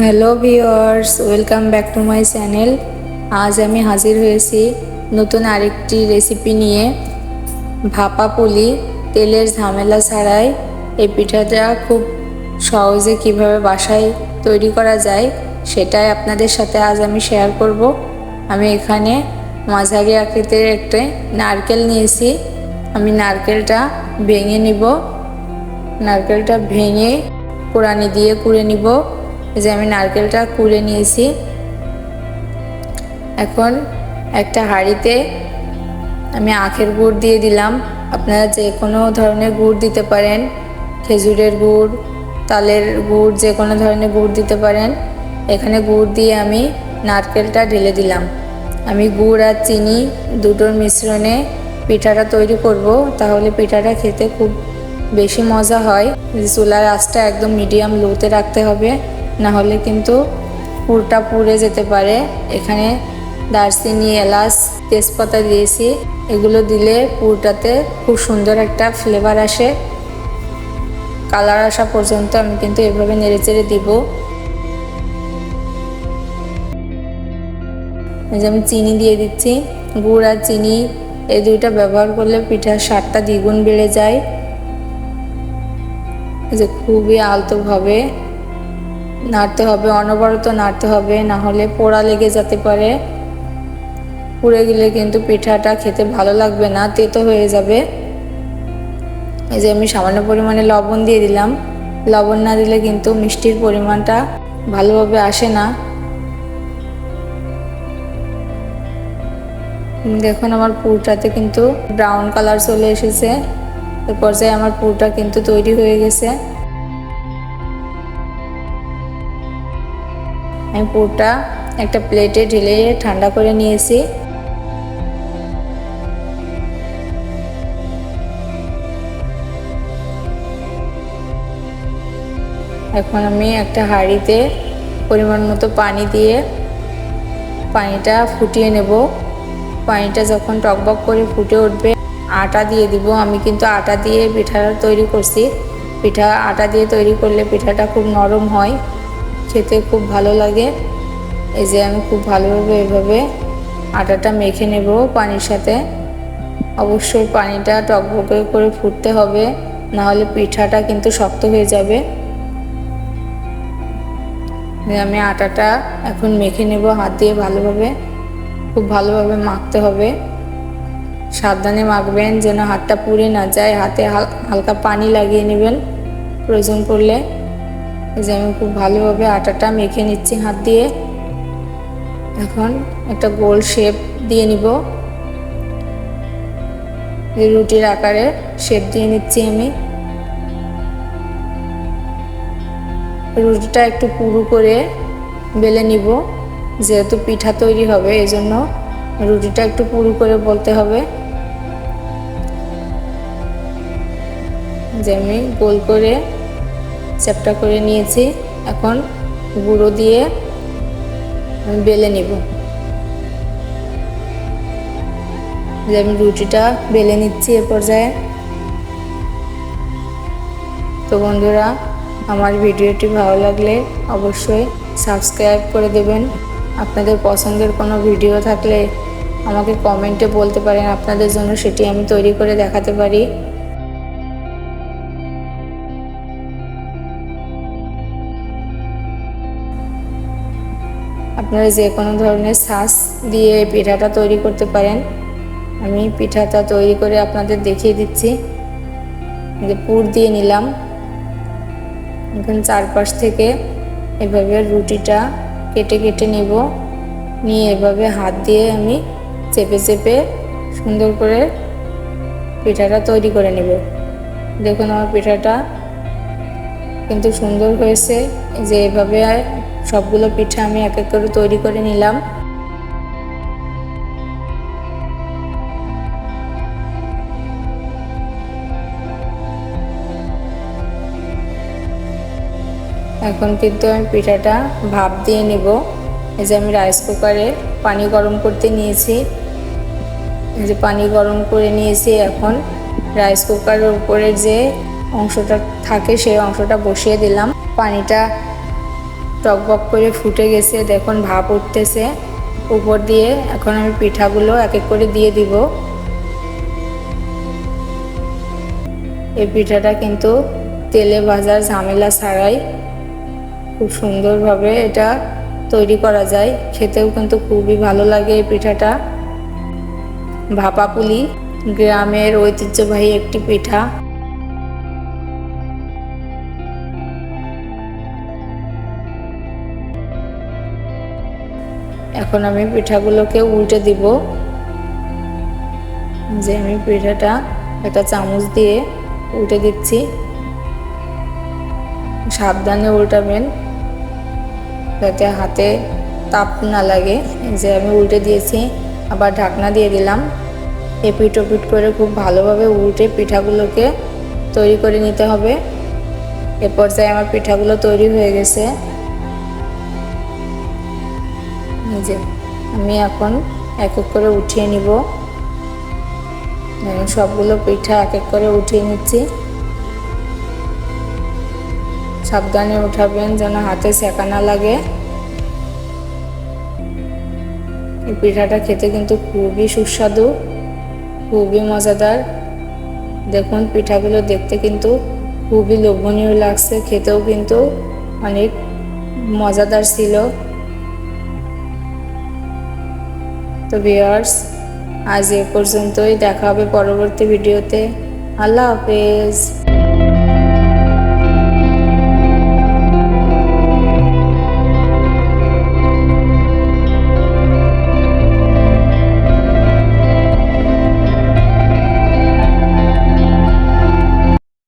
Hello viewers welcome back to my channel আজ আমি হাজির হয়েছি নতুন আরেকটি রেসিপি নিয়ে। ভাপা পুলি, তেলের ঝামেলা ছাড়াই। এই পিঠাটা খুব সহজে কীভাবে বাসায় তৈরি করা যায় সেটাই আপনাদের সাথে আজ আমি শেয়ার করব। আমি এখানে মাঝারি আকৃতির একটা নারকেল নিয়েছি। আমি নারকেলটা ভেঙে নিব। নারকেলটা ভেঙে কোড়ানি দিয়ে কুড়ে নিব। যে আমি নারকেলটা কুড়ে নিয়েছি। এখন একটা হাঁড়িতে আমি আখের গুড় দিয়ে দিলাম। আপনারা যে কোনো ধরনের গুড় দিতে পারেন। খেজুরের গুড়, তালের গুড়, যে কোনো ধরনের গুড় দিতে পারেন। এখানে গুড় দিয়ে আমি নারকেলটা ঢেলে দিলাম। আমি গুড় আর চিনি দুটোর মিশ্রণে পিঠাটা তৈরি করব, তাহলে পিঠাটা খেতে খুব বেশি মজা হয়। চুলার আঁচটা একদম মিডিয়াম লোতে রাখতে হবে। না হলে কিন্তু পুরটা পুড়ে যেতে পারে। এখানে দারচিনি, এলাচ, তেজপাতা দিয়েছি। এগুলো দিলে পুরটাতে খুব সুন্দর একটা ফ্লেভার আসে। কালার আসা পর্যন্ত আমি কিন্তু এভাবে নেড়ে চেড়ে দিব। এই যে আমি চিনি দিয়ে দিচ্ছি। গুড় আর চিনি, এই দুইটা ব্যবহার করলে পিঠার স্বাদটা দ্বিগুণ বেড়ে যায়। যে খুবই আলতোভাবে নাড়তে হবে, অনবরত নাড়তে হবে না হলে পোড়া লেগে যেতে পারে। পুড়ে গেলে কিন্তু পিঠাটা খেতে ভালো লাগবে না, তেতো হয়ে যাবে। এই যে আমি সামান্য পরিমাণে লবণ দিয়ে দিলাম। লবণ না দিলে কিন্তু মিষ্টির পরিমাণটা ভালোভাবে আসে না। দেখুন আমার পুরটাতে কিন্তু ব্রাউন কালার চলে এসেছে। এ পর্যায়ে আমার পুরটা কিন্তু তৈরি হয়ে গেছে। আমি পুরোটা একটা প্লেটে ঢেলে ঠান্ডা করে নিয়েছি। এখন আমি একটা হাঁড়িতে পরিমাণ মতো পানি দিয়ে পানিটা ফুটিয়ে নেব। পানিটা যখন টকবক করে ফুটে উঠবে, আটা দিয়ে দিব। আমি কিন্তু আটা দিয়ে পিঠাটা তৈরি করছি। পিঠা, আটা দিয়ে তৈরি করলে পিঠাটা খুব নরম হয়। খেতে খুব ভালো লাগে। এই যে আমি খুব ভালোভাবে এভাবে আটাটা মেখে নেব পানির সাথে। অবশ্যই পানিটা টকবকে করে ফুটতে হবে, নাহলে পিঠাটা কিন্তু শক্ত হয়ে যাবে। আমি আটাটা এখন মেখে নেব হাত দিয়ে ভালোভাবে, খুব ভালোভাবে মাখতে হবে। সাবধানে মাখবেন যেন হাতটা পুড়ে না যায়, হাতে হালকা পানি লাগিয়ে নেবেন প্রয়োজন পড়লে। যে আমি খুব ভালোভাবে আটাটা মেখে নিচ্ছি হাত দিয়ে। এখন একটা গোল শেপ দিয়ে নিব। রুটির আকারে শেপ দিয়ে নিচ্ছি আমি। রুটিটা একটু পুরু করে বেলে নিব, যেহেতু পিঠা তৈরি হবে এই জন্য রুটিটা একটু পুরু করে বলতে হবে। যে আমি গোল করে চ্যাপটা করে নিয়েছি। এখন গুঁড়ো দিয়ে বেলে নিব। আমি রুটিটা বেলে নিচ্ছি এ পর্যায়ে। তো বন্ধুরা, আমার ভিডিওটি ভালো লাগলে অবশ্যই সাবস্ক্রাইব করে দেবেন। আপনাদের পছন্দের কোনো ভিডিও থাকলে আমাকে কমেন্টে বলতে পারেন। আপনাদের জন্য সেটি আমি তৈরি করে দেখাতে পারি। আপনারা যে কোনো ধরনের শ্বাস দিয়ে পিঠাটা তৈরি করতে পারেন। আমি পিঠাটা তৈরি করে আপনাদের দেখিয়ে দিচ্ছি। যে পুর দিয়ে নিলাম। এখন চারপাশ থেকে এভাবে রুটিটা কেটে কেটে নেব। নিয়ে এভাবে হাত দিয়ে আমি চেপে চেপে সুন্দর করে পিঠাটা তৈরি করে নেব। দেখুন আমার পিঠাটা কিন্তু সুন্দর হয়েছে। যে এভাবে সবগুলো পিঠা আমি এক এক করে তৈরি করে নিলাম। এখন কিন্তু আমি পিঠাটা ভাপ দিয়ে নিব। এই যে আমি রাইস কুকারে পানি গরম করতে নিয়েছি। এই যে পানি গরম করে নিয়েছি এখন। রাইস কুকারের উপরে যে অংশটা থাকে সেই অংশটা বসিয়ে দিলাম। পানিটা টকবক করে ফুটে গেছে, দেখুন ভাপ উঠতেছে। উপর দিয়ে এখন আমি পিঠাগুলো এক এক করে দিয়ে দিব। এই পিঠাটা কিন্তু তেলে ভাজার ঝামেলা ছাড়াই খুব সুন্দরভাবে এটা তৈরি করা যায়। খেতেও কিন্তু খুবই ভালো লাগে এই পিঠাটা। ভাপাপুলি গ্রামের ঐতিহ্যবাহী একটি পিঠা। এখন আমি পিঠাগুলোকে উল্টে দিব। যে আমি পিঠাটা একটা চামচ দিয়ে উল্টে দিচ্ছি। সাবধানে উল্টাবেন যাতে হাতে তাপ না লাগে। যে আমি উল্টে দিয়েছি, আবার ঢাকনা দিয়ে দিলাম। এ এপিট ওপিট করে খুব ভালোভাবে উল্টে পিঠাগুলোকে তৈরি করে নিতে হবে। এ পর্যায়ে আমার পিঠাগুলো তৈরি হয়ে গেছে। যে আমি এখন এক এক করে উঠিয়ে নিব। সবগুলো পিঠা এক এক করে উঠিয়ে নিচ্ছি। সাবধানে উঠাবেন যেন হাতে সেকা না লাগে। এই পিঠাটা খেতে কিন্তু খুবই সুস্বাদু, খুবই মজাদার। দেখুন পিঠাগুলো দেখতে কিন্তু খুবই লোভনীয় লাগছে, খেতেও কিন্তু অনেক মজাদার ছিল। তো ভিওয়ার্স আজ এ পর্যন্তই দেখা হবে পরবর্তী ভিডিওতে আল্লাহ হাফেজ।